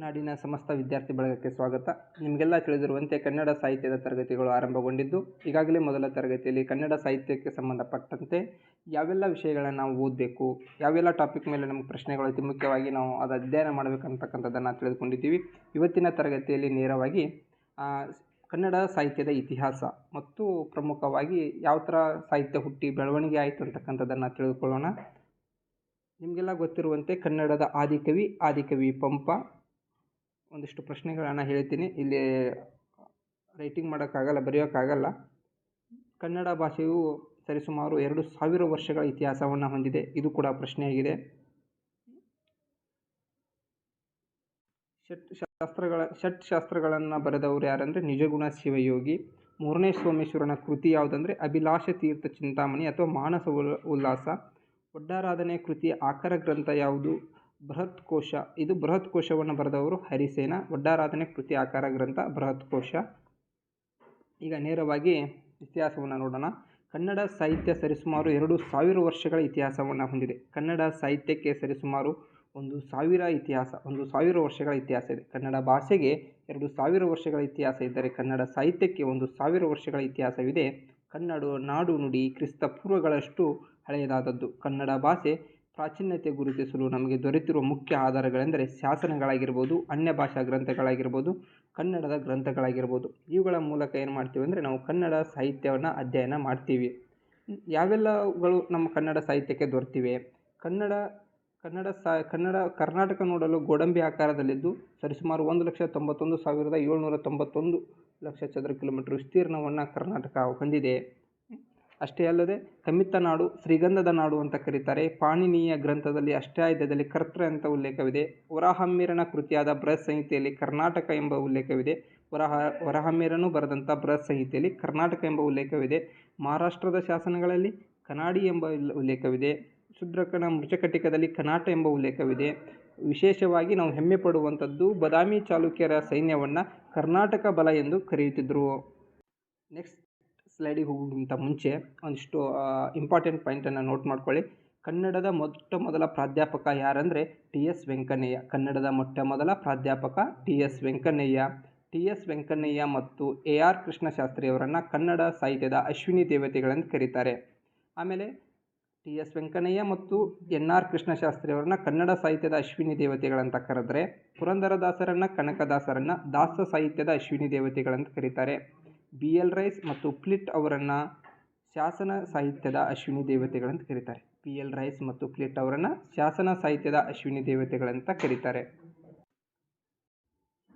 ನಾಡಿನ ಸಮಸ್ತ ವಿದ್ಯಾರ್ಥಿ ಬಳಗಕ್ಕೆ ಸ್ವಾಗತ. ನಿಮಗೆಲ್ಲ ತಿಳಿದಿರುವಂತೆ ಕನ್ನಡ ಸಾಹಿತ್ಯದ ತರಗತಿಗಳು ಆರಂಭಗೊಂಡಿದ್ದು, ಈಗಾಗಲೇ ಮೊದಲ ತರಗತಿಯಲ್ಲಿ ಕನ್ನಡ ಸಾಹಿತ್ಯಕ್ಕೆ ಸಂಬಂಧಪಟ್ಟಂತೆ ಯಾವೆಲ್ಲ ವಿಷಯಗಳನ್ನು ನಾವು ಓದಬೇಕು, ಯಾವೆಲ್ಲ ಟಾಪಿಕ್ ಮೇಲೆ ನಮಗೆ ಪ್ರಶ್ನೆಗಳು ಅತಿ ಮುಖ್ಯವಾಗಿ ನಾವು ಅದು ಅಧ್ಯಯನ ಮಾಡಬೇಕಂತಕ್ಕಂಥದ್ದನ್ನು ತಿಳಿದುಕೊಂಡಿದ್ದೀವಿ. ಇವತ್ತಿನ ತರಗತಿಯಲ್ಲಿ ನೇರವಾಗಿ ಕನ್ನಡ ಸಾಹಿತ್ಯದ ಇತಿಹಾಸ ಮತ್ತು ಪ್ರಮುಖವಾಗಿ ಯಾವ ಥರ ಸಾಹಿತ್ಯ ಹುಟ್ಟಿ ಬೆಳವಣಿಗೆ ಆಯಿತು ಅಂತಕ್ಕಂಥದ್ದನ್ನು ತಿಳಿದುಕೊಳ್ಳೋಣ. ನಿಮಗೆಲ್ಲ ಗೊತ್ತಿರುವಂತೆ ಕನ್ನಡದ ಆದಿಕವಿ ಆದಿಕವಿ ಪಂಪ ಒಂದಿಷ್ಟು ಪ್ರಶ್ನೆಗಳನ್ನು ಹೇಳ್ತೀನಿ. ಇಲ್ಲಿ ರೈಟಿಂಗ್ ಮಾಡೋಕ್ಕಾಗಲ್ಲ, ಬರೆಯೋಕ್ಕಾಗಲ್ಲ. ಕನ್ನಡ ಭಾಷೆಯು ಸರಿಸುಮಾರು ಎರಡು ಸಾವಿರ ವರ್ಷಗಳ ಇತಿಹಾಸವನ್ನು ಹೊಂದಿದೆ. ಇದು ಕೂಡ ಪ್ರಶ್ನೆಯಾಗಿದೆ. ಷಟ್ ಶಾಸ್ತ್ರಗಳ, ಷಟ್ ಶಾಸ್ತ್ರಗಳನ್ನು ಬರೆದವರು ಯಾರಂದರೆ ನಿಜಗುಣ ಶಿವಯೋಗಿ, ಮೂರನೇ ಸೋಮೇಶ್ವರನ ಕೃತಿ ಯಾವುದಂದರೆ ಅಭಿಲಾಷ ತೀರ್ಥ ಚಿಂತಾಮಣಿ ಅಥವಾ ಮಾನಸ ಉಲ್ಲಾಸ. ಒಡ್ಡಾರಾಧನೆ ಕೃತಿಯ ಆಕರ ಗ್ರಂಥ ಯಾವುದು? ಬೃಹತ್ ಕೋಶ ಇದು ಬೃಹತ್ ಕೋಶವನ್ನು ಬರೆದವರು ಹರಿಸೇನ ಒಡ್ಡಾರಾಧನೆ ಕೃತಿ ಆಕಾರ ಗ್ರಂಥ ಬೃಹತ್ ಕೋಶ ಈಗ ನೇರವಾಗಿ ಇತಿಹಾಸವನ್ನು ನೋಡೋಣ. ಕನ್ನಡ ಸಾಹಿತ್ಯ ಸರಿಸುಮಾರು ಎರಡು ಸಾವಿರ ವರ್ಷಗಳ ಇತಿಹಾಸವನ್ನು ಹೊಂದಿದೆ. ಕನ್ನಡ ಸಾಹಿತ್ಯಕ್ಕೆ ಸರಿಸುಮಾರು ಒಂದು ಸಾವಿರ ಇತಿಹಾಸ, ಒಂದು ಸಾವಿರ ವರ್ಷಗಳ ಇತಿಹಾಸ ಇದೆ. ಕನ್ನಡ ಭಾಷೆಗೆ ಎರಡು ಸಾವಿರ ವರ್ಷಗಳ ಇತಿಹಾಸ ಇದ್ದರೆ ಕನ್ನಡ ಸಾಹಿತ್ಯಕ್ಕೆ ಒಂದು ಸಾವಿರ ವರ್ಷಗಳ ಇತಿಹಾಸವಿದೆ. ಕನ್ನಡ ನಾಡು ನುಡಿ ಕ್ರಿಸ್ತ ಪೂರ್ವಗಳಷ್ಟು ಹಳೆಯದಾದದ್ದು. ಕನ್ನಡ ಭಾಷೆ ಪ್ರಾಚೀನತೆ ಗುರುತಿಸಲು ನಮಗೆ ದೊರೆತಿರುವ ಮುಖ್ಯ ಆಧಾರಗಳೆಂದರೆ ಶಾಸನಗಳಾಗಿರ್ಬೋದು, ಅನ್ಯ ಭಾಷಾ ಗ್ರಂಥಗಳಾಗಿರ್ಬೋದು, ಕನ್ನಡದ ಗ್ರಂಥಗಳಾಗಿರ್ಬೋದು. ಇವುಗಳ ಮೂಲಕ ಏನು ಮಾಡ್ತೀವಿ ಅಂದರೆ ನಾವು ಕನ್ನಡ ಸಾಹಿತ್ಯವನ್ನು ಅಧ್ಯಯನ ಮಾಡ್ತೀವಿ. ಯಾವೆಲ್ಲಗಳು ನಮ್ಮ ಕನ್ನಡ ಸಾಹಿತ್ಯಕ್ಕೆ ದೊರೆತಿವೆ? ಕನ್ನಡ ಕನ್ನಡ ಸಾ, ಕನ್ನಡ, ಕರ್ನಾಟಕ ನೋಡಲು ಗೋಡಂಬಿ ಆಕಾರದಲ್ಲಿದ್ದು, ಸರಿಸುಮಾರು ಒಂದು ಲಕ್ಷ ತೊಂಬತ್ತೊಂದು ಸಾವಿರದ ಏಳ್ನೂರ ತೊಂಬತ್ತೊಂದು ಲಕ್ಷ ಚದರ ಕಿಲೋಮೀಟರ್ ವಿಸ್ತೀರ್ಣವನ್ನು ಕರ್ನಾಟಕ ಹೊಂದಿದೆ. ಅಷ್ಟೇ ಅಲ್ಲದೆ ಕಮಿತ ನಾಡು, ಶ್ರೀಗಂಧದ ನಾಡು ಅಂತ ಕರೀತಾರೆ. ಪಾಣಿನೀಯ ಗ್ರಂಥದಲ್ಲಿ ಅಷ್ಟಾಯುಧದಲ್ಲಿ ಕರ್ತೃ ಅಂತ ಉಲ್ಲೇಖವಿದೆ. ವರಾಹಮ್ಮಿರನ ಕೃತಿಯಾದ ಬೃಹತ್ ಸಂಹಿತೆಯಲ್ಲಿ ಕರ್ನಾಟಕ ಎಂಬ ಉಲ್ಲೇಖವಿದೆ. ವರಹ, ವರಹಮ್ಮಿರನು ಬರೆದಂಥ ಬೃಹತ್ ಸಂಹಿತೆಯಲ್ಲಿ ಕರ್ನಾಟಕ ಎಂಬ ಉಲ್ಲೇಖವಿದೆ. ಮಹಾರಾಷ್ಟ್ರದ ಶಾಸನಗಳಲ್ಲಿ ಕನಾಡಿ ಎಂಬ ಉಲ್ಲೇಖವಿದೆ. ಶುದ್ರಕನ ಮೃಚಕಟಿಕದಲ್ಲಿ ಕನಾಟ ಎಂಬ ಉಲ್ಲೇಖವಿದೆ. ವಿಶೇಷವಾಗಿ ನಾವು ಹೆಮ್ಮೆ ಪಡುವಂಥದ್ದು ಬದಾಮಿ ಚಾಲುಕ್ಯರ ಸೈನ್ಯವನ್ನು ಕರ್ನಾಟಕ ಬಲ ಎಂದು ಕರೆಯುತ್ತಿದ್ದರು ನೆಕ್ಸ್ಟ್. ಸ್ಲೈಡಿಗೆ ಹೋಗೋಕ್ಕಿಂತ ಮುಂಚೆ ಒಂದಿಷ್ಟು ಇಂಪಾರ್ಟೆಂಟ್ ಪಾಯಿಂಟನ್ನು ನೋಟ್ ಮಾಡ್ಕೊಳ್ಳಿ. ಕನ್ನಡದ ಮೊಟ್ಟ ಮೊದಲ ಪ್ರಾಧ್ಯಾಪಕ ಯಾರಂದರೆ ಟಿ ಎಸ್ ವೆಂಕಣ್ಣಯ್ಯ. ಕನ್ನಡದ ಮೊಟ್ಟ ಮೊದಲ ಪ್ರಾಧ್ಯಾಪಕ T S Venkannayya. T S Venkannayya ಮತ್ತು ಎ ಆರ್ ಕೃಷ್ಣಶಾಸ್ತ್ರಿಯವರನ್ನು ಕನ್ನಡ ಸಾಹಿತ್ಯದ ಅಶ್ವಿನಿ ದೇವತೆಗಳೆಂದು ಕರೀತಾರೆ. ಆಮೇಲೆ ಟಿ ಎಸ್ ವೆಂಕಣ್ಣಯ್ಯ ಮತ್ತು ಎನ್ ಆರ್ ಕೃಷ್ಣಶಾಸ್ತ್ರಿಯವರನ್ನ ಕನ್ನಡ ಸಾಹಿತ್ಯದ ಅಶ್ವಿನಿ ದೇವತೆಗಳಂತ ಕರೆದ್ರೆ ಪುರಂದರದಾಸರನ್ನು ಕನಕದಾಸರನ್ನು ದಾಸ ಸಾಹಿತ್ಯದ ಅಶ್ವಿನಿ ದೇವತೆಗಳಂತ ಕರೀತಾರೆ. ಬಿ ಎಲ್ ರೈಸ್ ಮತ್ತು ಪ್ಲಿಟ್ ಅವರನ್ನು ಶಾಸನ ಸಾಹಿತ್ಯದ ಅಶ್ವಿನಿ ದೇವತೆಗಳಂತ ಕರೀತಾರೆ. ಬಿ ಎಲ್ ರೈಸ್ ಮತ್ತು ಪ್ಲಿಟ್ ಅವರನ್ನು ಶಾಸನ ಸಾಹಿತ್ಯದ ಅಶ್ವಿನಿ ದೇವತೆಗಳಂತ ಕರೀತಾರೆ.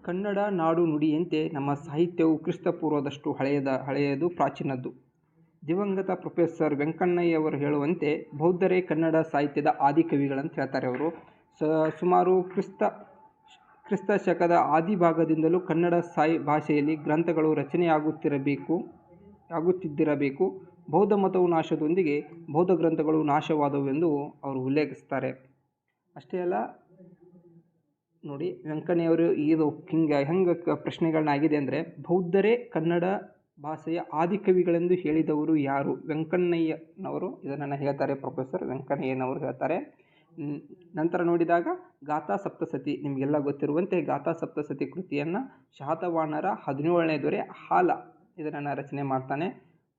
ಕನ್ನಡ ನಾಡು ನುಡಿಯಂತೆ ನಮ್ಮ ಸಾಹಿತ್ಯವು ಕ್ರಿಸ್ತಪೂರ್ವದಷ್ಟು ಹಳೆಯದ, ಹಳೆಯದು, ಪ್ರಾಚೀನದ್ದು. ದಿವಂಗತ ಪ್ರೊಫೆಸರ್ ವೆಂಕಣ್ಣಯ್ಯವರು ಹೇಳುವಂತೆ ಬೌದ್ಧರೇ ಕನ್ನಡ ಸಾಹಿತ್ಯದ ಆದಿಕವಿಗಳಂತ ಹೇಳ್ತಾರೆ ಅವರು. ಸುಮಾರು ಕ್ರಿಸ್ತ ಕ್ರಿಸ್ತ ಶಕದ ಆದಿಭಾಗದಿಂದಲೂ ಕನ್ನಡ ಸಾಯಿ ಭಾಷೆಯಲ್ಲಿ ಗ್ರಂಥಗಳು ರಚನೆಯಾಗುತ್ತಿರಬೇಕು, ಆಗುತ್ತಿದ್ದಿರಬೇಕು. ಬೌದ್ಧ ಮತವು ನಾಶದೊಂದಿಗೆ ಬೌದ್ಧ ಗ್ರಂಥಗಳು ನಾಶವಾದವೆಂದು ಅವರು ಉಲ್ಲೇಖಿಸ್ತಾರೆ. ಅಷ್ಟೇ ಅಲ್ಲ, ನೋಡಿ, ವೆಂಕಣ್ಣೆಯವರು ಇದು ಹಿಂಗೆ, ಹೆಂಗೆ ಪ್ರಶ್ನೆಗಳನ್ನ ಆಗಿದೆ ಅಂದರೆ, ಬೌದ್ಧರೇ ಕನ್ನಡ ಭಾಷೆಯ ಆದಿಕವಿಗಳೆಂದು ಹೇಳಿದವರು ಯಾರು? ವೆಂಕಣ್ಣಯ್ಯನವರು, ಇದನ್ನು ಹೇಳ್ತಾರೆ ಪ್ರೊಫೆಸರ್ ವೆಂಕಣ್ಣಯ್ಯನವರು ಹೇಳ್ತಾರೆ. ನಂತರ ನೋಡಿದಾಗ ಗಾಥಾ ಸಪ್ತಸತಿ. ನಿಮಗೆಲ್ಲ ಗೊತ್ತಿರುವಂತೆ ಗಾಥಾ ಸಪ್ತಸತಿ ಕೃತಿಯನ್ನು ಶಾತವಾಹನರ ಹದಿನೇಳನೇ ದೊರೆ ಹಾಲ ಇದನ್ನು ರಚನೆ ಮಾಡ್ತಾನೆ.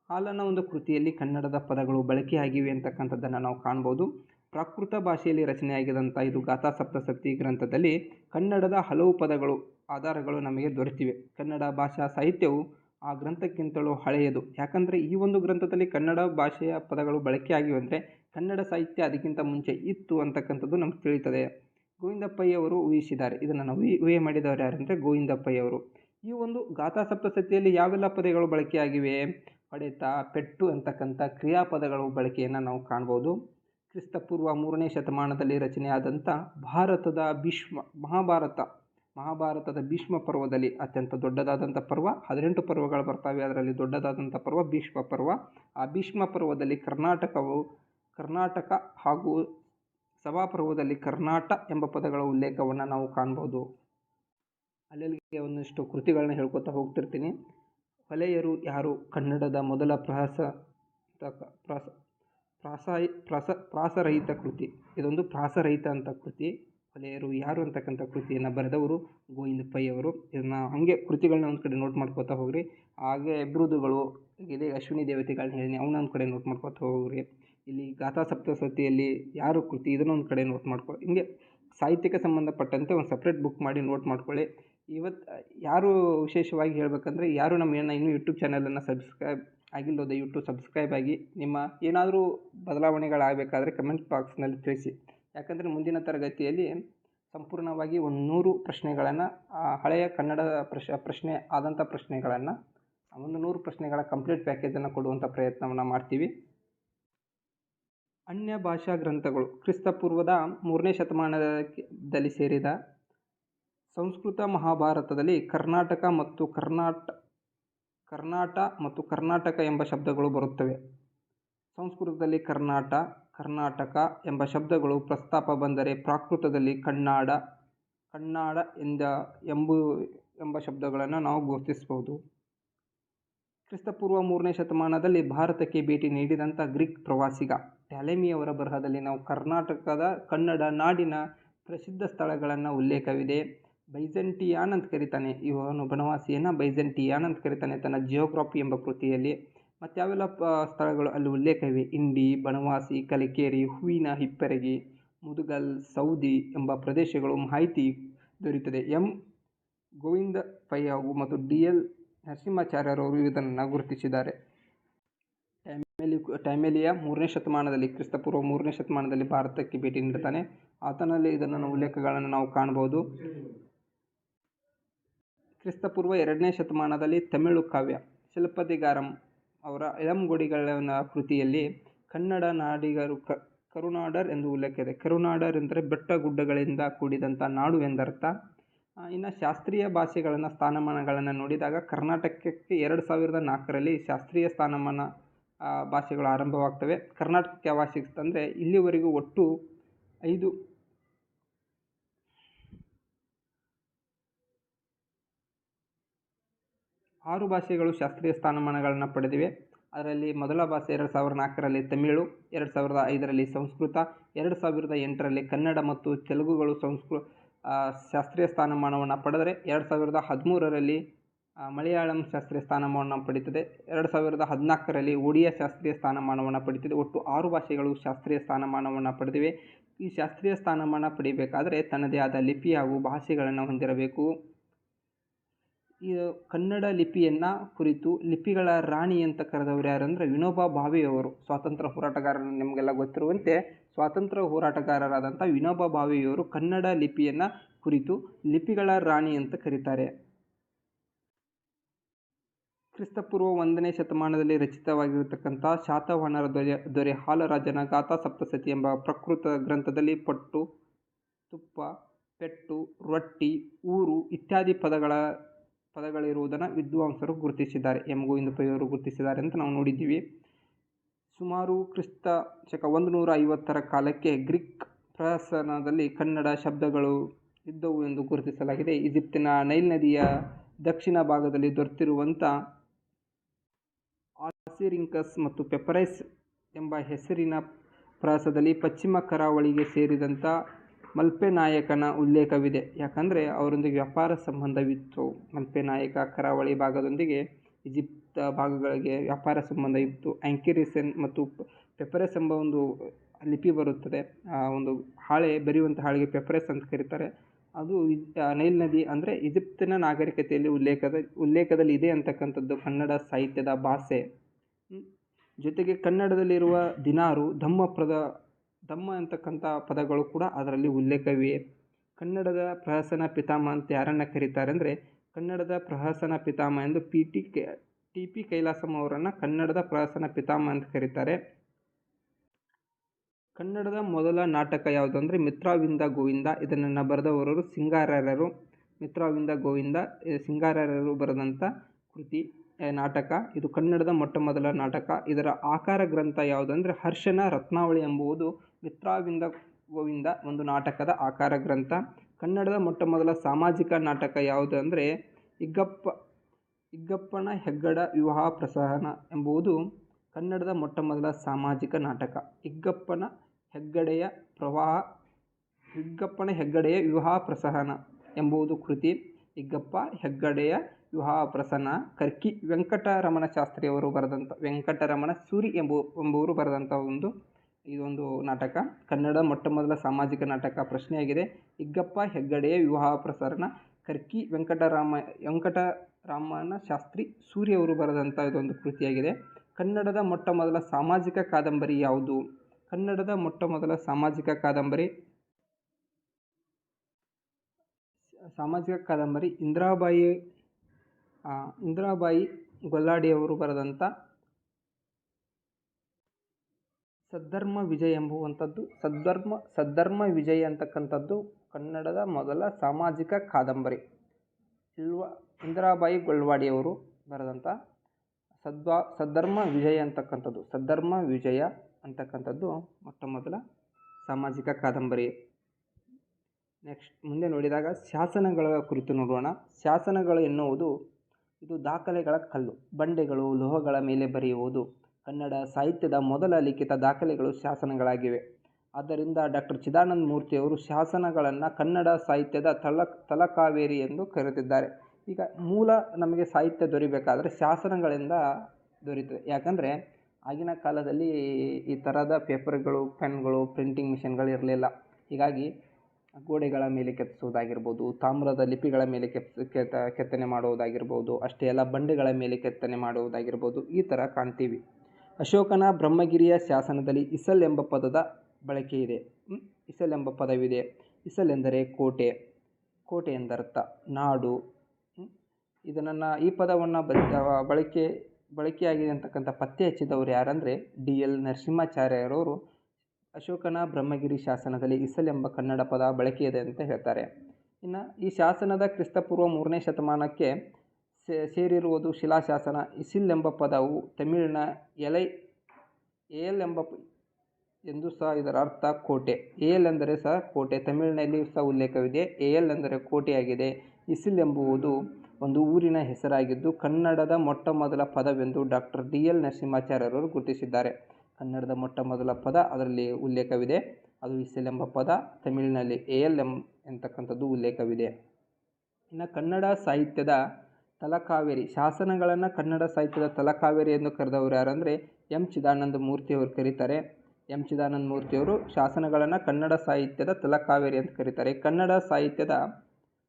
ಹಾಲನ ಒಂದು ಕೃತಿಯಲ್ಲಿ ಕನ್ನಡದ ಪದಗಳು ಬಳಕೆಯಾಗಿವೆ ಅಂತಕ್ಕಂಥದ್ದನ್ನು ನಾವು ಕಾಣ್ಬೋದು. ಪ್ರಾಕೃತ ಭಾಷೆಯಲ್ಲಿ ರಚನೆಯಾಗಿದಂಥ ಇದು ಗಾಥಾ ಸಪ್ತಸತಿ ಗ್ರಂಥದಲ್ಲಿ ಕನ್ನಡದ ಹಲವು ಪದಗಳು, ಆಧಾರಗಳು ನಮಗೆ ದೊರೆತಿವೆ. ಕನ್ನಡ ಭಾಷಾ ಸಾಹಿತ್ಯವು ಆ ಗ್ರಂಥಕ್ಕಿಂತಲೂ ಹಳೆಯದು. ಯಾಕಂದರೆ ಈ ಒಂದು ಗ್ರಂಥದಲ್ಲಿ ಕನ್ನಡ ಭಾಷೆಯ ಪದಗಳು ಬಳಕೆಯಾಗಿವೆ ಅಂದರೆ ಕನ್ನಡ ಸಾಹಿತ್ಯ ಅದಕ್ಕಿಂತ ಮುಂಚೆ ಇತ್ತು ಅಂತಕ್ಕಂಥದ್ದು ನಮ್ಗೆ ತಿಳಿತದೆ ಗೋವಿಂದಪ್ಪಯ್ಯವರು ಊಹಿಸಿದ್ದಾರೆ. ಇದನ್ನು ನಾವು ಊಹೆ ಮಾಡಿದವರು ಯಾರಂದರೆ ಗೋವಿಂದಪ್ಪಯ್ಯವರು. ಈ ಒಂದು ಗಾಥಾ ಸಪ್ತಸತಿಯಲ್ಲಿ ಯಾವೆಲ್ಲ ಪದಗಳು ಬಳಕೆಯಾಗಿವೆ? ಹೊಡೆತ ಪೆಟ್ಟು ಅಂತಕ್ಕಂಥ ಕ್ರಿಯಾಪದಗಳು ಬಳಕೆಯನ್ನು ನಾವು ಕಾಣ್ಬೋದು. ಕ್ರಿಸ್ತಪೂರ್ವ ಮೂರನೇ ಶತಮಾನದಲ್ಲಿ ರಚನೆಯಾದಂಥ ಭಾರತದ ಭೀಷ್ಮ ಮಹಾಭಾರತ. ಮಹಾಭಾರತದ ಭೀಷ್ಮ ಪರ್ವದಲ್ಲಿ ಅತ್ಯಂತ ದೊಡ್ಡದಾದಂಥ ಪರ್ವ, ಹದಿನೆಂಟು ಪರ್ವಗಳು ಬರ್ತವೆ. ಅದರಲ್ಲಿ ದೊಡ್ಡದಾದಂಥ ಪರ್ವ ಭೀಷ್ಮ ಪರ್ವ. ಆ ಭೀಷ್ಮ ಪರ್ವದಲ್ಲಿ ಕರ್ನಾಟಕವು ಕರ್ನಾಟಕ ಹಾಗೂ ಸಭಾಪರ್ವದಲ್ಲಿ ಕರ್ನಾಟ ಎಂಬ ಪದಗಳ ಉಲ್ಲೇಖವನ್ನು ನಾವು ಕಾಣ್ಬೋದು. ಅಲ್ಲಲ್ಲಿಗೆ ಒಂದಿಷ್ಟು ಕೃತಿಗಳನ್ನ ಹೇಳ್ಕೊತಾ ಹೋಗ್ತಿರ್ತೀನಿ. ಹೊಲೆಯರು ಯಾರು? ಕನ್ನಡದ ಮೊದಲ ಪ್ರಾಸ ಪ್ರಾಸ ಪ್ರಾಸಾಯಿ ಪ್ರಾಸ ಪ್ರಾಸರಹಿತ ಕೃತಿ. ಇದೊಂದು ಪ್ರಾಸರಹಿತ ಅಂತ ಕೃತಿ. ಹೊಲೆಯರು ಯಾರು ಅಂತಕ್ಕಂಥ ಕೃತಿಯನ್ನು ಬರೆದವರು? ಗೋವಿಂದ ಪೈ ಅವರು. ಇದನ್ನು ಹಾಗೆ ಕೃತಿಗಳನ್ನ ಒಂದು ಕಡೆ ನೋಟ್ ಮಾಡ್ಕೋತಾ ಹೋಗ್ರಿ. ಹಾಗೆ ಬಿರುದುಗಳು ಇದೆ ಅಶ್ವಿನಿ ದೇವತೆಗಳನ್ನ ಹೇಳಿ ಅವನ್ನ ಒಂದು ಕಡೆ ನೋಟ್ ಮಾಡ್ಕೋತಾ ಹೋಗ್ರಿ. ಇಲ್ಲಿ ಗಾಥಾ ಸಪ್ತಸತಿಯಲ್ಲಿ ಯಾರು ಕೃತಿ, ಇದನ್ನು ಒಂದು ಕಡೆ ನೋಟ್ ಮಾಡ್ಕೊಳ್ಳಿ ಹಿಂಗೆ ಸಾಹಿತ್ಯಕ್ಕೆ ಸಂಬಂಧಪಟ್ಟಂತೆ ಒಂದು ಸಪ್ರೇಟ್ ಬುಕ್ ಮಾಡಿ ನೋಟ್ ಮಾಡ್ಕೊಳ್ಳಿ. ಇವತ್ತು ಯಾರು ವಿಶೇಷವಾಗಿ ಹೇಳಬೇಕಂದ್ರೆ, ಯಾರು ನಮ್ಮನ್ನು ಇನ್ನೂ ಯೂಟ್ಯೂಬ್ ಚಾನಲನ್ನು ಸಬ್ಸ್ಕ್ರೈಬ್ ಆಗಿಲ್ಲೋ ಯೂಟ್ಯೂಬ್ ಸಬ್ಸ್ಕ್ರೈಬ್ ಆಗಿ, ನಿಮ್ಮ ಏನಾದರೂ ಬದಲಾವಣೆಗಳಾಗಬೇಕಾದ್ರೆ ಕಮೆಂಟ್ ಬಾಕ್ಸ್ನಲ್ಲಿ ತಿಳಿಸಿ. ಯಾಕಂದರೆ ಮುಂದಿನ ತರಗತಿಯಲ್ಲಿ ಸಂಪೂರ್ಣವಾಗಿ ಒಂದು ನೂರು ಪ್ರಶ್ನೆಗಳನ್ನು ಹಳೆಯ ಕನ್ನಡ ಪ್ರಶ್, ಪ್ರಶ್ನೆ ಆದಂಥ ಪ್ರಶ್ನೆಗಳನ್ನು ಒಂದು ನೂರು ಪ್ರಶ್ನೆಗಳ ಕಂಪ್ಲೀಟ್ ಪ್ಯಾಕೇಜನ್ನು ಕೊಡುವಂಥ ಪ್ರಯತ್ನವನ್ನು ಮಾಡ್ತೀವಿ. ಅನ್ಯ ಭಾಷಾ ಗ್ರಂಥಗಳು ಕ್ರಿಸ್ತಪೂರ್ವದ ಮೂರನೇ ಶತಮಾನದಲ್ಲಿ ಸೇರಿದ ಸಂಸ್ಕೃತ ಮಹಾಭಾರತದಲ್ಲಿ ಕರ್ನಾಟಕ ಮತ್ತು ಕರ್ನಾಟ ಕರ್ನಾಟ ಮತ್ತು ಕರ್ನಾಟಕ ಎಂಬ ಶಬ್ದಗಳು ಬರುತ್ತವೆ. ಸಂಸ್ಕೃತದಲ್ಲಿ ಕರ್ನಾಟ, ಕರ್ನಾಟಕ ಎಂಬ ಶಬ್ದಗಳು ಪ್ರಸ್ತಾಪ ಬಂದರೆ ಪ್ರಾಕೃತದಲ್ಲಿ ಕನ್ನಾಡ ಕನ್ನಾಡ ಎಂದ ಎಂಬು ಎಂಬ ಶಬ್ದಗಳನ್ನು ನಾವು ಗುರುತಿಸಬಹುದು. ಕ್ರಿಸ್ತಪೂರ್ವ ಮೂರನೇ ಶತಮಾನದಲ್ಲಿ ಭಾರತಕ್ಕೆ ಭೇಟಿ ನೀಡಿದಂಥ ಗ್ರೀಕ್ ಪ್ರವಾಸಿಗ ಟ್ಯಾಲೆಮಿಯವರ ಬರಹದಲ್ಲಿ ನಾವು ಕರ್ನಾಟಕದ ಕನ್ನಡ ನಾಡಿನ ಪ್ರಸಿದ್ಧ ಸ್ಥಳಗಳನ್ನು ಉಲ್ಲೇಖವಿದೆ. ಬೈಜಂಟಿಯಾನ್ ಅಂತ ಕರಿತಾನೆ ಇವನು ಬನವಾಸಿಯನ್ನು ಬೈಜಂಟಿಯಾನ್ ಅಂತ ಕರಿತಾನೆ ತನ್ನ ಜಿಯೋಗ್ರಾಫಿ ಎಂಬ ಕೃತಿಯಲ್ಲಿ. ಮತ್ತು ಯಾವೆಲ್ಲ ಸ್ಥಳಗಳು ಅಲ್ಲಿ ಉಲ್ಲೇಖವಿವೆ. ಇಂಡಿ, ಬನವಾಸಿ, ಕಲಿಕೇರಿ, ಹೂವಿನ ಹಿಪ್ಪರಗಿ, ಮುದುಗಲ್, ಸೌದಿ ಎಂಬ ಪ್ರದೇಶಗಳು ಮಾಹಿತಿ ದೊರೆಯುತ್ತದೆ. ಎಂ. ಗೋವಿಂದ ಪೈ ಮತ್ತು ಡಿ. ಎಲ್. ನರಸಿಂಹಾಚಾರ್ಯರವರು ಇದನ್ನು ಗುರುತಿಸಿದ್ದಾರೆ. ಟೈಮೆಲಿಯ ಮೂರನೇ ಶತಮಾನದಲ್ಲಿ, ಕ್ರಿಸ್ತಪೂರ್ವ ಮೂರನೇ ಶತಮಾನದಲ್ಲಿ ಭಾರತಕ್ಕೆ ಭೇಟಿ ನೀಡುತ್ತಾನೆ ಆತನಲ್ಲಿ ಇದನ್ನು ಉಲ್ಲೇಖಗಳನ್ನು ನಾವು ಕಾಣಬಹುದು ಕ್ರಿಸ್ತಪೂರ್ವ ಎರಡನೇ ಶತಮಾನದಲ್ಲಿ ತಮಿಳು ಕಾವ್ಯ, ಶಿಲ್ಪದಿಗಾರಂ ಅವರ ಇಳಂಗೊಡಿಗಳ ಕೃತಿಯಲ್ಲಿ ಕನ್ನಡ ನಾಡಿಗರು ಕ, ಕರುನಾಡರ್ ಎಂದು ಉಲ್ಲೇಖ ಇದೆ ಕರುನಾಡರ್ ಎಂದರೆ ಬೆಟ್ಟ ಗುಡ್ಡಗಳಿಂದ ಕೂಡಿದಂಥ ನಾಡು ಎಂದರ್ಥ. ಇನ್ನು ಶಾಸ್ತ್ರೀಯ ಭಾಷೆಗಳನ್ನು, ಸ್ಥಾನಮಾನಗಳನ್ನು ನೋಡಿದಾಗ ಕರ್ನಾಟಕಕ್ಕೆ ಎರಡು ಸಾವಿರದ ನಾಲ್ಕರಲ್ಲಿ ಶಾಸ್ತ್ರೀಯ ಸ್ಥಾನಮಾನ ಭಾಷೆಗಳು ಆರಂಭವಾಗ್ತವೆ. ಕರ್ನಾಟಕಕ್ಕೆ ಯಾವಾಗ ಅಂದರೆ ಇಲ್ಲಿವರೆಗೂ ಒಟ್ಟು ಐದು ಆರು ಭಾಷೆಗಳು ಶಾಸ್ತ್ರೀಯ ಸ್ಥಾನಮಾನಗಳನ್ನು ಪಡೆದಿವೆ. ಅದರಲ್ಲಿ ಮೊದಲ ಭಾಷೆ ಎರಡು ಸಾವಿರದ ನಾಲ್ಕರಲ್ಲಿ ತಮಿಳು, ಎರಡು ಸಾವಿರದ ಐದರಲ್ಲಿ ಸಂಸ್ಕೃತ, ಎರಡು ಸಾವಿರದ ಎಂಟರಲ್ಲಿ ಕನ್ನಡ ಮತ್ತು ತೆಲುಗುಗಳು ಸಂಸ್ಕೃ ಶಾಸ್ತ್ರೀಯ ಸ್ಥಾನಮಾನವನ್ನು ಪಡೆದರೆ ಎರಡು ಸಾವಿರದ ಹದಿಮೂರರಲ್ಲಿ ಮಲಯಾಳಂ ಶಾಸ್ತ್ರೀಯ ಸ್ಥಾನಮಾನವನ್ನು ಪಡೀತದೆ. ಎರಡು ಸಾವಿರದ ಹದಿನಾಲ್ಕರಲ್ಲಿ ಒಡಿಯಾ ಶಾಸ್ತ್ರೀಯ ಸ್ಥಾನಮಾನವನ್ನು ಪಡೀತದೆ. ಒಟ್ಟು ಆರು ಭಾಷೆಗಳು ಶಾಸ್ತ್ರೀಯ ಸ್ಥಾನಮಾನವನ್ನು ಪಡೆದಿವೆ. ಈ ಶಾಸ್ತ್ರೀಯ ಸ್ಥಾನಮಾನ ಪಡೀಬೇಕಾದರೆ ತನ್ನದೇ ಆದ ಲಿಪಿ ಹಾಗೂ ಭಾಷೆಗಳನ್ನು ಹೊಂದಿರಬೇಕು. ಈ ಕನ್ನಡ ಲಿಪಿಯನ್ನು ಕುರಿತು ಲಿಪಿಗಳ ರಾಣಿ ಅಂತ ಕರೆದವರು ಯಾರಂದರೆ ವಿನೋಬಾ ಭಾವೆಯವರು. ಸ್ವಾತಂತ್ರ್ಯ ಹೋರಾಟಗಾರರು ನಿಮಗೆಲ್ಲ ಗೊತ್ತಿರುವಂತೆ ಸ್ವಾತಂತ್ರ್ಯ ಹೋರಾಟಗಾರರಾದಂಥ ವಿನೋಬಾ ಭಾವೆಯವರು ಕನ್ನಡ ಲಿಪಿಯನ್ನು ಕುರಿತು ಲಿಪಿಗಳ ರಾಣಿ ಅಂತ ಕರೀತಾರೆ. ಕ್ರಿಸ್ತಪೂರ್ವ ಒಂದನೇ ಶತಮಾನದಲ್ಲಿ ರಚಿತವಾಗಿರತಕ್ಕಂಥ ಶಾತವಾಹನರ ದೊರೆ ದೊರೆ ಹಾಲರಾಜನ ಗಾಥಾ ಸಪ್ತಸತಿ ಎಂಬ ಪ್ರಕೃತ ಗ್ರಂಥದಲ್ಲಿ ಪಟ್ಟು, ತುಪ್ಪ, ಪೆಟ್ಟು, ರೊಟ್ಟಿ, ಊರು ಇತ್ಯಾದಿ ಪದಗಳ, ಪದಗಳಿರುವುದನ್ನು ವಿದ್ವಾಂಸರು ಗುರುತಿಸಿದ್ದಾರೆ. ಎಂ ಗೋವಿಂದ ಪೈ ಅವರು ಗುರುತಿಸಿದ್ದಾರೆ ಅಂತ ನಾವು ನೋಡಿದ್ದೀವಿ. ಸುಮಾರು ಕ್ರಿಸ್ತ ಶಕ ಒಂದು ನೂರ ಐವತ್ತರ ಕಾಲಕ್ಕೆ ಗ್ರೀಕ್ ಪ್ರಹಸನದಲ್ಲಿ ಕನ್ನಡ ಶಬ್ದಗಳು ಇದ್ದವು ಎಂದು ಗುರುತಿಸಲಾಗಿದೆ. ಈಜಿಪ್ತಿನ ನೈಲ್ ನದಿಯ ದಕ್ಷಿಣ ಭಾಗದಲ್ಲಿ ದೊರೆತಿರುವಂಥ ಆಸಿರಿಂಕಸ್ ಮತ್ತು ಪೆಪರೈಸ್ ಎಂಬ ಹೆಸರಿನ ಪ್ರಾಸದಲ್ಲಿ ಪಶ್ಚಿಮ ಕರಾವಳಿಗೆ ಸೇರಿದಂಥ ಮಲ್ಪೆ ನಾಯಕನ ಉಲ್ಲೇಖವಿದೆ. ಯಾಕಂದರೆ ಅವರೊಂದಿಗೆ ವ್ಯಾಪಾರ ಸಂಬಂಧವಿತ್ತು. ಮಲ್ಪೆ ನಾಯಕ ಕರಾವಳಿ ಭಾಗದೊಂದಿಗೆ ಈಜಿಪ್ಟ್ ಭಾಗಗಳಿಗೆ ವ್ಯಾಪಾರ ಸಂಬಂಧ ಇತ್ತು ಆ್ಯಂಕಿರಿಸನ್ ಮತ್ತು ಪೆಪರಸ್ ಎಂಬ ಒಂದು ಲಿಪಿ ಬರುತ್ತದೆ. ಆ ಒಂದು ಹಾಳೆ, ಬರೆಯುವಂಥ ಹಾಳೆಗೆ ಪೆಪರಸ್ ಅಂತ ಕರೀತಾರೆ. ಅದು ನೈಲ್ ನದಿ ಅಂದರೆ ಈಜಿಪ್ತಿನ ನಾಗರಿಕತೆಯಲ್ಲಿ ಉಲ್ಲೇಖದ, ಉಲ್ಲೇಖದಲ್ಲಿ ಇದೆ ಅಂತಕ್ಕಂಥದ್ದು ಕನ್ನಡ ಸಾಹಿತ್ಯದ ಭಾಷೆ. ಜೊತೆಗೆ ಕನ್ನಡದಲ್ಲಿರುವ ದಿನಾರು, ಧಮ್ಮಪ್ರದ, ಧಮ್ಮ ಅಂತಕ್ಕಂಥ ಪದಗಳು ಕೂಡ ಅದರಲ್ಲಿ ಉಲ್ಲೇಖವಿವೆ. ಕನ್ನಡದ ಪ್ರಹಸನ ಪಿತಾಮಹ ಅಂತ ಯಾರನ್ನು ಕರೀತಾರೆ ಅಂದರೆ, ಕನ್ನಡದ ಪ್ರಹಸನ ಪಿತಾಮಹ ಎಂದು P T K, T P Kailasam ಅವರನ್ನು ಕನ್ನಡದ ಪ್ರಹಸನ ಪಿತಾಮಹ ಅಂತ ಕರೀತಾರೆ. ಕನ್ನಡದ ಮೊದಲ ನಾಟಕ ಯಾವುದು ಅಂದರೆ, ಮಿತ್ರಾವಿಂದ ಗೋವಿಂದ, ಇದನ್ನು ಬರೆದವರು ಸಿಂಗಾರರು ಮಿತ್ರಾವಿಂದ ಗೋವಿಂದ ಸಿಂಗಾರರು ಬರೆದಂಥ ಕೃತಿ. ನಾಟಕ. ಇದು ಕನ್ನಡದ ಮೊಟ್ಟ ಮೊದಲ ನಾಟಕ. ಇದರ ಆಕಾರ ಗ್ರಂಥ ಯಾವುದಂದರೆ ಹರ್ಷನ ರತ್ನಾವಳಿ ಎಂಬುದು ಮಿತ್ರಾವಿಂದ ಗೋವಿಂದ ಒಂದು ನಾಟಕದ ಆಕಾರ ಗ್ರಂಥ. ಕನ್ನಡದ ಮೊಟ್ಟ ಮೊದಲ ಸಾಮಾಜಿಕ ನಾಟಕ ಯಾವುದು ಅಂದರೆ ಇಗ್ಗಪ್ಪ, ಇಗ್ಗಪ್ಪನ ಹೆಗ್ಗಡ ವಿವಾಹ ಪ್ರಸಹನ ಎಂಬುದು ಕನ್ನಡದ ಮೊಟ್ಟ ಮೊದಲ ಸಾಮಾಜಿಕ ನಾಟಕ. ಇಗ್ಗಪ್ಪನ ಹೆಗ್ಗಡೆಯ ಪ್ರವಾಹ ಹಿಗ್ಗಪ್ಪನ ಹೆಗ್ಗಡೆಯ ವಿವಾಹ ಪ್ರಸಹನ ಎಂಬುದು ಕೃತಿ. ಹಿಗ್ಗಪ್ಪ ಹೆಗ್ಗಡೆಯ ವಿವಾಹ ಪ್ರಸನ್ನ ಕರ್ಕಿ ವೆಂಕಟರಮಣ ಶಾಸ್ತ್ರಿಯವರು ಬರೆದಂಥ, ವೆಂಕಟರಮಣ ಸೂರಿ ಎಂಬು, ಎಂಬುವರು ಬರೆದಂಥ ಒಂದು, ಇದೊಂದು ನಾಟಕ. ಕನ್ನಡ ಮೊಟ್ಟ ಮೊದಲ ಸಾಮಾಜಿಕ ನಾಟಕ ಪ್ರಶ್ನೆಯಾಗಿದೆ. ಹಿಗ್ಗಪ್ಪ ಹೆಗ್ಗಡೆಯ ವಿವಾಹ ಪ್ರಸರಣ, ಕರ್ಕಿ ವೆಂಕಟರಾಮ ವೆಂಕಟರಾಮನ ಶಾಸ್ತ್ರಿ ಸೂರ್ಯವರು ಬರೆದಂಥ ಇದೊಂದು ಕೃತಿಯಾಗಿದೆ. ಕನ್ನಡದ ಮೊಟ್ಟ ಮೊದಲ ಸಾಮಾಜಿಕ ಕಾದಂಬರಿ ಯಾವುದು? ಕನ್ನಡದ ಮೊಟ್ಟ ಮೊದಲ ಸಾಮಾಜಿಕ ಕಾದಂಬರಿ ಸಾಮಾಜಿಕ ಕಾದಂಬರಿ ಇಂದಿರಾಬಾಯಿ ಇಂದಿರಾಬಾಯಿ ಗೊಲ್ಲಾಡಿಯವರು ಬರೆದಂಥ ಸದ್ಧರ್ಮ ವಿಜಯ ಎಂಬುವಂಥದ್ದು, ಸದ್ಧರ್ಮ ಸದ್ಧರ್ಮ ವಿಜಯ ಅಂತಕ್ಕಂಥದ್ದು ಕನ್ನಡದ ಮೊದಲ ಸಾಮಾಜಿಕ ಕಾದಂಬರಿ. ಇಲ್ವ, ಇಂದಿರಾಬಾಯಿ ಗೊಲ್ವಾಡಿಯವರು ಬರೆದಂಥ ಸದ್ವಾ, ಸದ್ಧರ್ಮ ವಿಜಯ ಅಂತಕ್ಕಂಥದ್ದು, ಸದ್ಧರ್ಮ ವಿಜಯ ಅಂತಕ್ಕಂಥದ್ದು ಮೊಟ್ಟ ಮೊದಲ ಸಾಮಾಜಿಕ ಕಾದಂಬರಿ. ನೆಕ್ಸ್ಟ್, ಮುಂದೆ ನೋಡಿದಾಗ ಶಾಸನಗಳ ಕುರಿತು ನೋಡೋಣ. ಶಾಸನಗಳು ಎನ್ನುವುದು ಇದು ದಾಖಲೆಗಳ ಕಲ್ಲು. ಬಂಡೆಗಳು, ಲೋಹಗಳ ಮೇಲೆ ಬರೆಯುವುದು. ಕನ್ನಡ ಸಾಹಿತ್ಯದ ಮೊದಲ ಲಿಖಿತ ದಾಖಲೆಗಳು ಶಾಸನಗಳಾಗಿವೆ. ಆದ್ದರಿಂದ ಡಾಕ್ಟರ್ ಚಿದಾನಂದ ಮೂರ್ತಿಯವರು ಶಾಸನಗಳನ್ನು ಕನ್ನಡ ಸಾಹಿತ್ಯದ ತಳ, ತಲಕಾವೇರಿ ಎಂದು ಕರೆದಿದ್ದಾರೆ. ಈಗ ಮೂಲ ನಮಗೆ ಸಾಹಿತ್ಯ ದೊರಿಬೇಕಾದರೆ ಶಾಸನಗಳಿಂದ ದೊರೀತದೆ. ಯಾಕಂದರೆ ಆಗಿನ ಕಾಲದಲ್ಲಿ ಈ ಥರದ ಪೇಪರ್ಗಳು, ಪೆನ್ಗಳು, ಪ್ರಿಂಟಿಂಗ್ ಮಿಷನ್ಗಳು ಇರಲಿಲ್ಲ. ಹೀಗಾಗಿ ಗೋಡೆಗಳ ಮೇಲೆ ಕೆತ್ತಿಸೋದಾಗಿರ್ಬೋದು ತಾಮ್ರದ ಲಿಪಿಗಳ ಮೇಲೆ ಕೆತ್ತ ಕೆತ್ತನೆ ಮಾಡುವುದಾಗಿರ್ಬೋದು, ಅಷ್ಟೇ ಅಲ್ಲ ಬಂಡೆಗಳ ಮೇಲೆ ಕೆತ್ತನೆ ಮಾಡುವುದಾಗಿರ್ಬೋದು, ಈ ಥರ ಕಾಣ್ತೀವಿ. ಅಶೋಕನ ಬ್ರಹ್ಮಗಿರಿಯ ಶಾಸನದಲ್ಲಿ ಇಸಲ್ ಎಂಬ ಪದದ ಬಳಕೆ ಇದೆ. ಇಸಲ್ ಎಂಬ ಪದವಿದೆ. ಇಸಲ್ ಎಂದರೆ ಕೋಟೆ. ಕೋಟೆ ಎಂದರ್ಥ ನಾಡು. ಇದನ್ನು ಈ ಪದವನ್ನು ಬಳಕೆ, ಬಳಕೆಯಾಗಿದೆ ಅಂತಕ್ಕಂಥ ಪತ್ತೆ ಹಚ್ಚಿದವರು ಯಾರಂದರೆ ಡಿ ಎಲ್ ನರಸಿಂಹಾಚಾರ್ಯರವರು. ಅಶೋಕನ ಬ್ರಹ್ಮಗಿರಿ ಶಾಸನದಲ್ಲಿ ಇಸಲ್ ಎಂಬ ಕನ್ನಡ ಪದ ಬಳಕೆಯಿದೆ ಅಂತ ಹೇಳ್ತಾರೆ. ಇನ್ನು ಈ ಶಾಸನದ ಕ್ರಿಸ್ತಪೂರ್ವ ಮೂರನೇ ಶತಮಾನಕ್ಕೆ ಸೇರಿರುವುದು ಶಿಲಾಶಾಸನ. ಇಸಿಲ್ ಎಂಬ ಪದವು ತಮಿಳಿನ ಎಲೈ, ಏಲ್ ಎಂಬ ಎಂದು ಸಹ ಇದರ ಅರ್ಥ ಕೋಟೆ. ಏಲ್ ಅಂದರೆ ಸಹ ಕೋಟೆ. ತಮಿಳಿನಲ್ಲಿ ಸಹ ಉಲ್ಲೇಖವಿದೆ. ಏಲ್ ಎಂದರೆ ಕೋಟೆಯಾಗಿದೆ. ಇಸಿಲ್ ಎಂಬುವುದು ಒಂದು ಊರಿನ ಹೆಸರಾಗಿದ್ದು ಕನ್ನಡದ ಮೊಟ್ಟ ಮೊದಲ ಪದವೆಂದು ಡಾಕ್ಟರ್ ಡಿ ಎಲ್ ನರಸಿಂಹಾಚಾರ್ಯರವರು ಗುರುತಿಸಿದ್ದಾರೆ. ಕನ್ನಡದ ಮೊಟ್ಟ ಮೊದಲ ಪದ, ಅದರಲ್ಲಿ ಉಲ್ಲೇಖವಿದೆ. ಅದು ಇಸೆಲ್ ಎಂಬ ಪದ. ತಮಿಳಿನಲ್ಲಿ ಎ ಎಲ್ ಎಂ ಎಂತಕ್ಕಂಥದ್ದು ಉಲ್ಲೇಖವಿದೆ. ಇನ್ನು ಕನ್ನಡ ಸಾಹಿತ್ಯದ ತಲಕಾವೇರಿ, ಶಾಸನಗಳನ್ನು ಕನ್ನಡ ಸಾಹಿತ್ಯದ ತಲಕಾವೇರಿ ಎಂದು ಕರೆದವರು ಯಾರಂದರೆ ಎಂ ಚಿದಾನಂದ ಮೂರ್ತಿಯವರು ಕರೀತಾರೆ. ಎಂ ಚಿದಾನಂದ ಮೂರ್ತಿಯವರು ಶಾಸನಗಳನ್ನು ಕನ್ನಡ ಸಾಹಿತ್ಯದ ತಲಕಾವೇರಿ ಅಂತ ಕರೀತಾರೆ. ಕನ್ನಡ ಸಾಹಿತ್ಯದ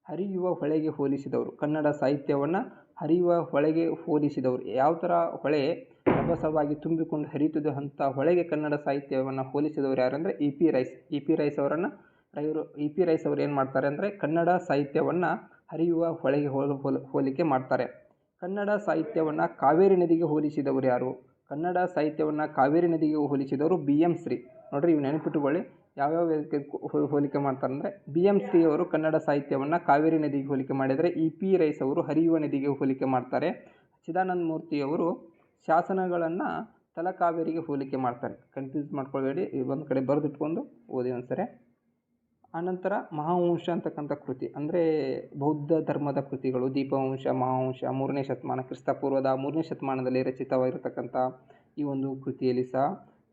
ಹರಿಯುವ ಹೊಳೆಗೆ ಹೋಲಿಸಿದವರು, ಕನ್ನಡ ಸಾಹಿತ್ಯವನ್ನು ಹರಿಯುವ ಹೊಳೆಗೆ ಹೋಲಿಸಿದವರು. ಯಾವ ಥರ ಹೊಳೆ? ರಭಸವಾಗಿ ತುಂಬಿಕೊಂಡು ಹರಿಯುತ್ತದೆ ಅಂತ ಹೊಳೆಗೆ ಕನ್ನಡ ಸಾಹಿತ್ಯವನ್ನು ಹೋಲಿಸಿದವರು ಯಾರಂದರೆ E P Rice. E P Rice ಅವರನ್ನು ಇವರು ಇ ಪಿ ರೈಸ್ ಅವರು ಏನು ಮಾಡ್ತಾರೆ ಅಂದರೆ ಕನ್ನಡ ಸಾಹಿತ್ಯವನ್ನು ಹರಿಯುವ ಹೊಳೆಗೆ ಹೋಲ ಹೋಲಿಕೆ ಮಾಡ್ತಾರೆ. ಕನ್ನಡ ಸಾಹಿತ್ಯವನ್ನು ಕಾವೇರಿ ನದಿಗೆ ಹೋಲಿಸಿದವರು ಯಾರು? ಕನ್ನಡ ಸಾಹಿತ್ಯವನ್ನು ಕಾವೇರಿ ನದಿಗೆ ಹೋಲಿಸಿದವರು ಬಿ ಎಂ ಶ್ರೀ. ನೋಡಿರಿ ಇವು ನೆನಪಿಟ್ಟುಕೊಳ್ಳಿ ಯಾವ್ಯಾವ ಹೋಲಿಕೆ ಮಾಡ್ತಾರೆ ಅಂದರೆ ಬಿ ಎಂ ಶ್ರೀ ಅವರು ಕನ್ನಡ ಸಾಹಿತ್ಯವನ್ನು ಕಾವೇರಿ ನದಿಗೆ ಹೋಲಿಕೆ ಮಾಡಿದರೆ ಇ ಪಿ ರೈಸ್ ಅವರು ಹರಿಯುವ ನದಿಗೆ ಹೋಲಿಕೆ ಮಾಡ್ತಾರೆ. ಚಿದಾನಂದ ಮೂರ್ತಿಯವರು ಶಾಸನಗಳನ್ನು ತಲಕಾವೇರಿಗೆ ಹೋಲಿಕೆ ಮಾಡ್ತಾರೆ. ಕನ್ಫ್ಯೂಸ್ ಮಾಡ್ಕೊಳ್ಬೇಡಿ. ಒಂದು ಕಡೆ ಬರೆದಿಟ್ಕೊಂಡು ಓದಿ ಒಂದ್ಸರಿ. ಆನಂತರ ಮಹಾವಂಶ ಅಂತಕ್ಕಂಥ ಕೃತಿ, ಅಂದರೆ ಬೌದ್ಧ ಧರ್ಮದ ಕೃತಿಗಳು, ದೀಪವಂಶ, ಮಹಾವಂಶ, ಮೂರನೇ ಶತಮಾನ, ಕ್ರಿಸ್ತಪೂರ್ವದ ಮೂರನೇ ಶತಮಾನದಲ್ಲಿ ರಚಿತವಾಗಿರತಕ್ಕಂಥ ಈ ಒಂದು ಕೃತಿಯಲ್ಲಿ ಸಹ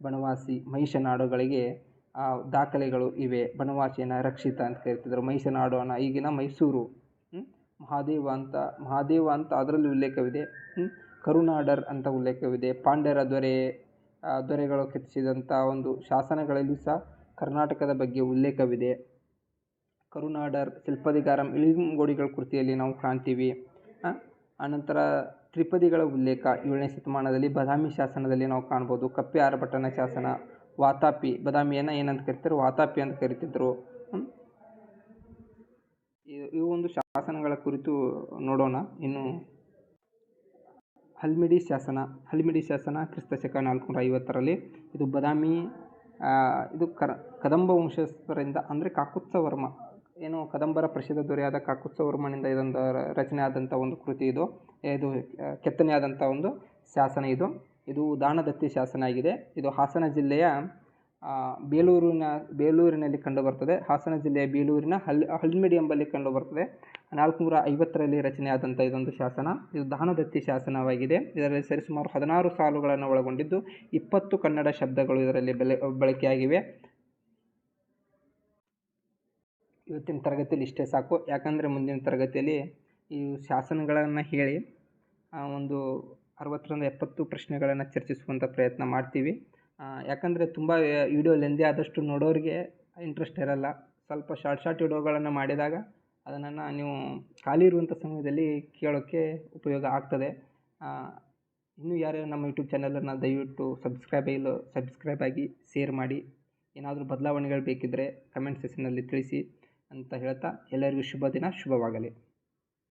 ಬನವಾಸಿ ಮಹಿಷನಾಡುಗಳಿಗೆ ದಾಖಲೆಗಳು ಇವೆ. ಬನವಾಸಿಯನ್ನು ರಕ್ಷಿತ ಅಂತ ಕರಿತಿದ್ರು. ಅನ್ನ ಈಗಿನ ಮೈಸೂರು. ಮಹಾದೇವ ಅಂತ ಮಹಾದೇವ ಅಂತ ಅದರಲ್ಲಿ ಉಲ್ಲೇಖವಿದೆ. ಕರುನಾಡರ್ ಅಂತ ಉಲ್ಲೇಖವಿದೆ. ಪಾಂಡ್ಯರ ದೊರೆ ದೊರೆಗಳು ಕೆತ್ತಿಸಿದಂಥ ಒಂದು ಶಾಸನಗಳಲ್ಲಿ ಸಹ ಕರ್ನಾಟಕದ ಬಗ್ಗೆ ಉಲ್ಲೇಖವಿದೆ. ಕರುನಾಡರ್ ಶಿಲ್ಪದಿಗಾರಂ ಇಳಿಂಗೋಡಿಗಳ ಕೃತಿಯಲ್ಲಿ ನಾವು ಕಾಣ್ತೀವಿ. ಆನಂತರ ತ್ರಿಪದಿಗಳ ಉಲ್ಲೇಖ, ಏಳನೇ ಶತಮಾನದಲ್ಲಿ ಬದಾಮಿ ಶಾಸನದಲ್ಲಿ ನಾವು ಕಾಣ್ಬೋದು. ಕಪ್ಪೆ ಆರಭಟ್ಟನ ಶಾಸನ, ವಾತಾಪಿ ಬದಾಮಿಯನ್ನು ಏನಂತ ಕರಿತಾರೆ ವಾತಾಪಿ ಅಂತ ಕರಿತಿದ್ರು. ಇವು ಒಂದು ಶಾಸನಗಳ ಕುರಿತು ನೋಡೋಣ. ಇನ್ನು ಹಲ್ಮಿಡಿ ಶಾಸನ ಹಲ್ಮಿಡಿ ಶಾಸನ ಕ್ರಿಸ್ತ ಶಕ ನಾಲ್ಕುನೂರ ಐವತ್ತರಲ್ಲಿ ಇದು ಬದಾಮಿ ಇದು ಕರ, ಕದಂಬ ವಂಶಸ್ಥರಿಂದ, ಅಂದರೆ ಕಾಕುತ್ಸವರ್ಮ ಏನು ಕದಂಬರ ಪ್ರಸಿದ್ಧ ದೊರೆಯಾದ ಕಾಕುತ್ಸವರ್ಮನಿಂದ ಇದೊಂದು ರಚನೆ ಆದಂಥ ಒಂದು ಕೃತಿ ಇದು. ಇದು ಕೆತ್ತನೆ ಒಂದು ಶಾಸನ ಇದು. ಇದು ದಾನದತ್ತಿ ಶಾಸನ ಆಗಿದೆ. ಇದು ಹಾಸನ ಜಿಲ್ಲೆಯ ಬೇಲೂರಿನ, ಬೇಲೂರಿನಲ್ಲಿ ಕಂಡುಬರ್ತದೆ ಹಾಸನ ಜಿಲ್ಲೆಯ ಬೇಲೂರಿನ ಹಲ್, ಹಲ್ಮಿಡಿ ಎಂಬಲ್ಲಿ ಕಂಡುಬರ್ತದೆ ನಾಲ್ಕುನೂರ ಐವತ್ತರಲ್ಲಿ ರಚನೆಯಾದಂಥ ಇದೊಂದು ಶಾಸನ. ಇದು ದಾನದತ್ತಿ ಶಾಸನವಾಗಿದೆ. ಇದರಲ್ಲಿ ಸರಿಸುಮಾರು ಹದಿನಾರು ಸಾಲುಗಳನ್ನು ಒಳಗೊಂಡಿದ್ದು ಇಪ್ಪತ್ತು ಕನ್ನಡ ಶಬ್ದಗಳು ಇದರಲ್ಲಿ ಬೆಲೆ, ಬಳಕೆಯಾಗಿವೆ. ಇವತ್ತಿನ ತರಗತಿಯಲ್ಲಿ ಇಷ್ಟೇ ಸಾಕು. ಯಾಕಂದರೆ ಮುಂದಿನ ತರಗತಿಯಲ್ಲಿ ಈ ಶಾಸನಗಳನ್ನು ಹೇಳಿ ಒಂದು ಅರವತ್ತರಿಂದ ಎಪ್ಪತ್ತು ಪ್ರಶ್ನೆಗಳನ್ನು ಚರ್ಚಿಸುವಂಥ ಪ್ರಯತ್ನ ಮಾಡ್ತೀವಿ. ಯಾಕಂದರೆ ತುಂಬ ವಿಡಿಯೋ ಲೆಂದಿ ಆದಷ್ಟು ನೋಡೋರಿಗೆ ಇಂಟ್ರೆಸ್ಟ್ ಇರಲ್ಲ. ಸ್ವಲ್ಪ ಶಾರ್ಟ್ ಶಾರ್ಟ್ ವಿಡಿಯೋಗಳನ್ನು ಮಾಡಿದಾಗ ಅದನ್ನು ನೀವು ಖಾಲಿ ಇರುವಂಥ ಸಮಯದಲ್ಲಿ ಕೇಳೋಕ್ಕೆ ಉಪಯೋಗ ಆಗ್ತದೆ. ಇನ್ನೂ ಯಾರು ನಮ್ಮ ಯೂಟ್ಯೂಬ್ ಚಾನಲನ್ನು ದಯವಿಟ್ಟು ಸಬ್ಸ್ಕ್ರೈಬ್ ಇಲ್ಲೋ, ಸಬ್ಸ್ಕ್ರೈಬ್ ಆಗಿ ಶೇರ್ ಮಾಡಿ. ಏನಾದರೂ ಬದಲಾವಣೆಗಳು ಬೇಕಿದ್ದರೆ ಕಮೆಂಟ್ ಸೆಕ್ಷನಲ್ಲಿ ತಿಳಿಸಿ ಅಂತ ಹೇಳ್ತಾ ಎಲ್ಲರಿಗೂ ಶುಭ ದಿನ ಶುಭವಾಗಲಿ.